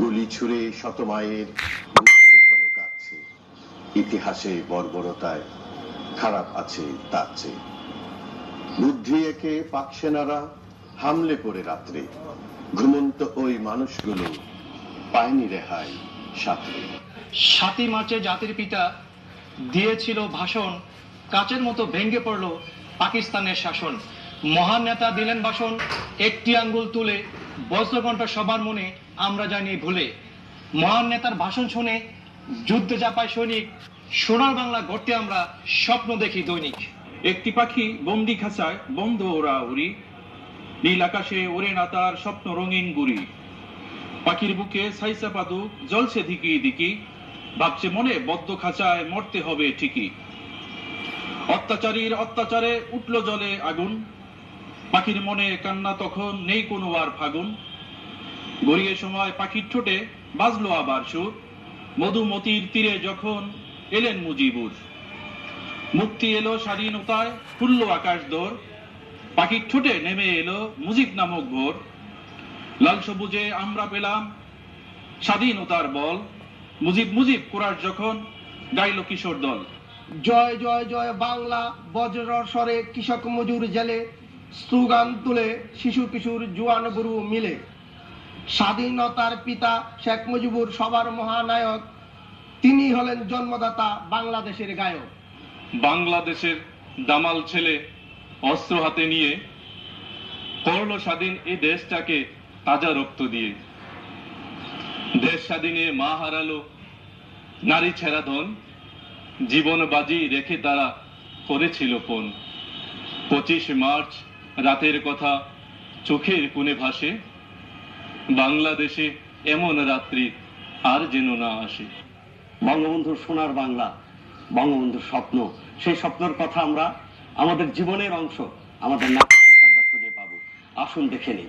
গুলি ছুড়ে শত মায়ের ইতিহাসে বর্বরতায় খারাপ আছে তার চেয়ে। বুদ্ধি একে পাক সেনারা হামলে পড়ে রাত্রে। ঘুমন্ত ওই মানুষগুলো পায়নি রেহাই সাথে সাতই মার্চে জাতির পিতা দিয়েছিল ভাষণ, কাচের মতো ভেঙে পড়ল পাকিস্তানের শাসন। মহান নেতা দিলেন ভাষণ, একটি আঙ্গুল তুলে বজ্রকণ্ঠ সবার মনে আমরা জানি ভুলে। মহান নেতার ভাষণ শুনে যুদ্ধে চাপায় সৈনিক, সোনার বাংলা গড়তে আমরা স্বপ্ন দেখি দৈনিক। একটি পাখি বন্দি খাঁচায় বন্ধ ওরা উড়ি, নীল আকাশে ওরে না তার স্বপ্ন রঙিন গুড়ি। পাখির বুকে সাইসা পাদুক জলছে দিকি দিকি ভাবছে মনে বদ্ধ খাঁচায় মরতে হবে ঠিকই। অত্যাচারীর অত্যাচারে উঠল জলে আগুন পাখির মনে কান্না তখন নেই কোনো আর ফাগুন। গড়িয়ে সময় পাখির ঠোঁটে বাজলো আবার সুর। মধুমতির তীরে যখন এলেন মুজিবুর। মুক্তি এলো স্বাধীনতায় খুলল আকাশ দোর। পাখির ঠোঁটে নেমে এলো মুজিব নামক ভোর লাল সবুজে আমরা পেলাম স্বাধীনতার বল। মুজিব মুজিব কোরআর যখন গাইল কিশোর দল। জয় জয় জয় বাংলা বজ্র স্বরে কৃষক মজুর জেলে। স্লোগান তুলে শিশু কিশোর, জুয়ান গুরু মিলে। স্বাধীনতার পিতা শেখ মুজিবুর সবার মহানায়ক, তিনি হলেন জন্মদাতা বাংলাদেশের গায়ক। বাংলাদেশের দামাল ছেলে অস্ত্র হাতে নিয়ে করল স্বাধীন এই দেশটাকে তাজা রক্ত দিয়ে। দেশ স্বাধীনে মা হারালো, নারী ছেড়া ধন, জীবন বাজি রেখে তারা করেছিল পণ পঁচিশ মার্চ রাতের কথা চোখের কোণে ভাসে, বাংলাদেশে এমন রাত্রি আর যেন না আসে। বঙ্গবন্ধুর সোনার বাংলা, বঙ্গবন্ধুর স্বপ্ন, সেই স্বপ্নের কথা আমরা আমাদের জীবনের অংশ, আমাদের নাট্যাংশে আমরা খুঁজে পাবো। আসুন দেখে নিই।